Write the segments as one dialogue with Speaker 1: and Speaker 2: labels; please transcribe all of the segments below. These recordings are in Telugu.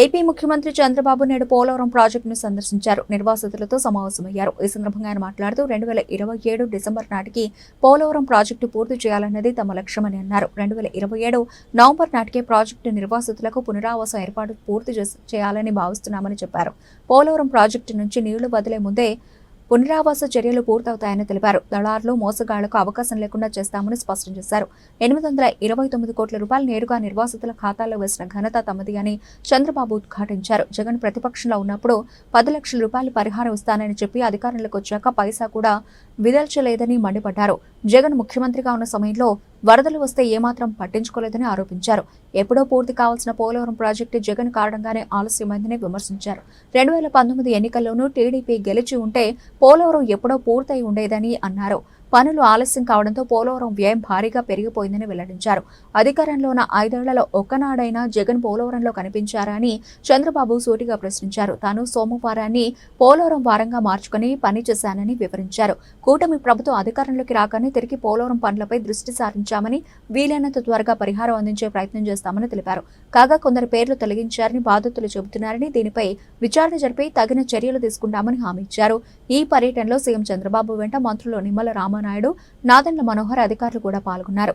Speaker 1: ఏపీ ముఖ్యమంత్రి చంద్రబాబు నాయుడు పోలవరం ప్రాజెక్టును సందర్శించారు. నిర్వాసితులతో సమావేశమయ్యారు. ఈ సందర్భంగా ఆయన మాట్లాడుతూ రెండు వేల ఇరవై ఏడు డిసెంబర్ నాటికి పోలవరం ప్రాజెక్టు పూర్తి చేయాలన్నది తమ లక్ష్యమని అన్నారు. రెండు వేల ఇరవై ఏడు నవంబర్ నాటికే ప్రాజెక్టు నిర్వాసితులకు పునరావాసం ఏర్పాటు పూర్తి చేయాలని భావిస్తున్నామని చెప్పారు. పోలవరం ప్రాజెక్టు నుంచి నీళ్ళు వదిలే ముందే పునరావాస చర్యలు పూర్తవుతాయని తెలిపారు. దళారులు మోసగాళ్ళకు అవకాశం లేకుండా చేస్తామని స్పష్టం చేశారు. ఎనిమిది వందల ఇరవై తొమ్మిది కోట్ల రూపాయలు నేరుగా నిర్వాసితుల ఖాతాల్లో వేసిన ఘనత తమది అని చంద్రబాబు ఉద్ఘాటించారు. జగన్ ప్రతిపక్షంలో ఉన్నప్పుడు పది లక్షల రూపాయలు పరిహారం ఇస్తానని చెప్పి అధికారంలోకి వచ్చాక పైసా కూడా విదల్చలేదని మండిపడ్డారు. జగన్ ముఖ్యమంత్రిగా ఉన్న సమయంలో వరదలు వస్తే ఏమాత్రం పట్టించుకోలేదని ఆరోపించారు. ఎప్పుడో పూర్తి కావాల్సిన పోలవరం ప్రాజెక్టు జగన్ కారణంగానే ఆలస్యమైందని విమర్శించారు. రెండు వేల పంతొమ్మిది ఎన్నికల్లోనూ టీడీపీ గెలిచి ఉంటే పోలవరం ఎప్పుడో పూర్తయి ఉండేదని అన్నారు. పనులు ఆలస్యం కావడంతో పోలవరం వ్యయం భారీగా పెరిగిపోయిందని వెల్లడించారు. అధికారంలో ఉన్న ఐదేళ్ళలో ఒక్కనాడైనా జగన్ పోలవరంలో కనిపించారా అని చంద్రబాబు సూటిగా ప్రశ్నించారు. తాను సోమవారాన్ని పోలవరం వారంగా మార్చుకుని పని చేశానని వివరించారు. కూటమి ప్రభుత్వం అధికారంలోకి రాగానే తిరిగి పోలవరం పనులపై దృష్టి సారించామని వీలైనంత త్వరగా పరిహారం అందించే ప్రయత్నం చేస్తామని తెలిపారు. కాగా కొందరు పేర్లు తొలగించారని బాధితులు చెబుతున్నారని దీనిపై విచారణ జరిపి తగిన చర్యలు తీసుకుంటామని హామీ ఇచ్చారు. ఈ పర్యటనలో సీఎం చంద్రబాబు వెంట మంత్రులు నిమ్మల నాయుడు నాదెండ్ల మనోహర్ అధికారులు కూడా పాల్గొన్నారు.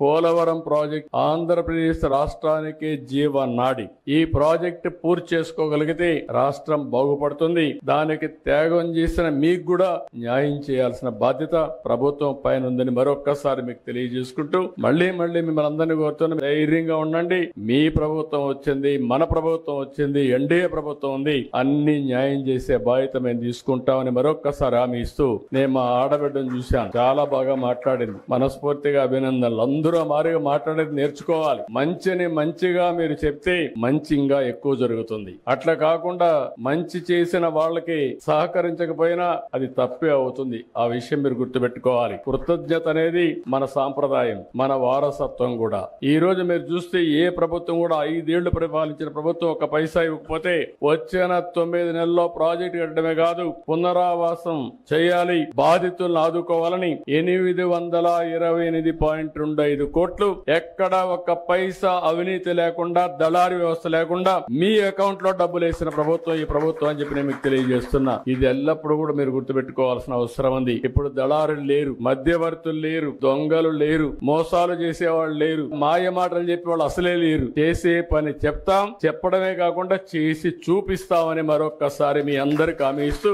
Speaker 2: పోలవరం ప్రాజెక్ట్ ఆంధ్రప్రదేశ్ రాష్ట్రానికి జీవనాడి ఈ ప్రాజెక్ట్ పూర్తి చేసుకోగలిగితే రాష్ట్రం బాగుపడుతుంది. దానికి త్యాగం చేసిన మీకు కూడా న్యాయం చేయాల్సిన బాధ్యత ప్రభుత్వం పైన ఉందని మరొక్కసారి మీకు తెలియజేసుకుంటూ మళ్ళీ మళ్ళీ మిమ్మల్ని అందరినీ కోరుతున్న ధైర్యంగా ఉండండి. మీ ప్రభుత్వం వచ్చింది మన ప్రభుత్వం వచ్చింది ఎన్డీఏ ప్రభుత్వం ఉంది. అన్ని న్యాయం చేసే బాధ్యత మేము తీసుకుంటామని మరొక్కసారి హామీ ఇస్తూ నేను మా ఆడబిడ్డను చూశాను. చాలా బాగా మాట్లాడింది. మనస్ఫూర్తిగా అభినందనలు. అందరూ ఆ మారుగా మాట్లాడేది నేర్చుకోవాలి. మంచిని మంచిగా మీరు చెప్తే మంచి ఇంకా ఎక్కువ జరుగుతుంది. అట్లా కాకుండా మంచి చేసిన వాళ్ళకి సహకరించకపోయినా అది తప్పే అవుతుంది. ఆ విషయం మీరు గుర్తుపెట్టుకోవాలి. కృతజ్ఞత అనేది మన సాంప్రదాయం మన వారసత్వం కూడా. ఈ రోజు మీరు చూస్తే ఏ ప్రభుత్వం కూడా ఐదేళ్ళు పరిపాలించిన ప్రభుత్వం ఒక పైసా ఇవ్వకపోతే వచ్చిన తొమ్మిది నెలల్లో ప్రాజెక్ట్ కట్టడమే కాదు పునరావాసం చేయాలి బాధితులను ఆదుకోవాలని ఎనిమిది వందల ఇరవై ఎనిమిది పాయింట్ రెండు ఐదు ఐదు కోట్లు ఎక్కడ ఒక పైసా అవినీతి లేకుండా దళారి వ్యవస్థ లేకుండా మీ అకౌంట్లో డబ్బులు వేసిన ప్రభుత్వం ఈ ప్రభుత్వం అని చెప్పి నేను మీకు తెలియజేస్తున్నా. ఇది ఎల్లప్పుడూ కూడా మీరు గుర్తుపెట్టుకోవాల్సిన అవసరం ఉంది. ఇప్పుడు దళారులు లేరు మధ్యవర్తులు లేరు దొంగలు లేరు మోసాలు చేసేవాళ్ళు లేరు మాయ మాటలు చెప్పే వాళ్ళు అసలే లేరు. చేసే పని చెప్తాం చెప్పడమే కాకుండా చేసి చూపిస్తామని మరొక్కసారి మీ అందరికి హామీ ఇస్తూ